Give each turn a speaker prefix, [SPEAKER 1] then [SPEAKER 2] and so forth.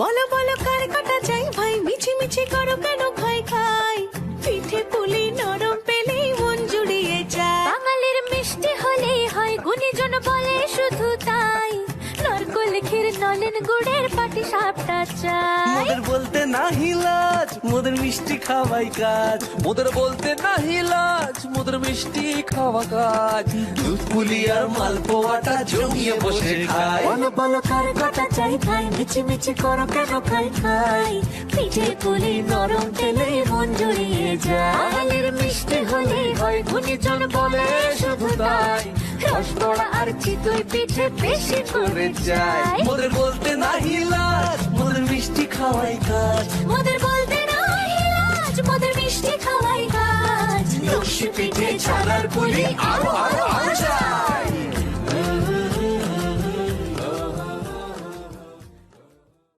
[SPEAKER 1] বলো বলো, কার কাটা চাই? ভাই, মিছি মিছি করো কেন? খাই খাই। পিঠে পুলি নরম পেলেই মন জুড়িয়ে যায়।
[SPEAKER 2] বাঙালির মিষ্টি হলেই হয়, গুণীজন বলে শুধু তাই। নরকল ক্ষীর নলেন গুড়ের পাটি সাপটা চাই।
[SPEAKER 3] বলতে না হিলাজ মোদের মিষ্টি খাওয়াই কাজ। মোদের বলতে না হিলাজ মোদের মিষ্টি খাওয়া কাজ। দুধ পুলি আর মালপোয়াটা জমিয়ে বসে
[SPEAKER 2] বলো বলো কার কাটা চাই ভাই করো কেন খাই খাই? পিঠে পুলি নরম তেলে মন জড়িয়ে যায়। মিষ্টি হলেই হয় গুণীজন বলে শুধু তাই। রসগোড়া আর চিতই পিঠে বেশি করে যায়
[SPEAKER 3] মোদের বলতে মোদের মিষ্টি খাওয়াই কাজ।
[SPEAKER 2] মোদের মিষ্টি খাওয়াই কাজ।
[SPEAKER 3] লক্ষ্মী পিঠে ছাড়ার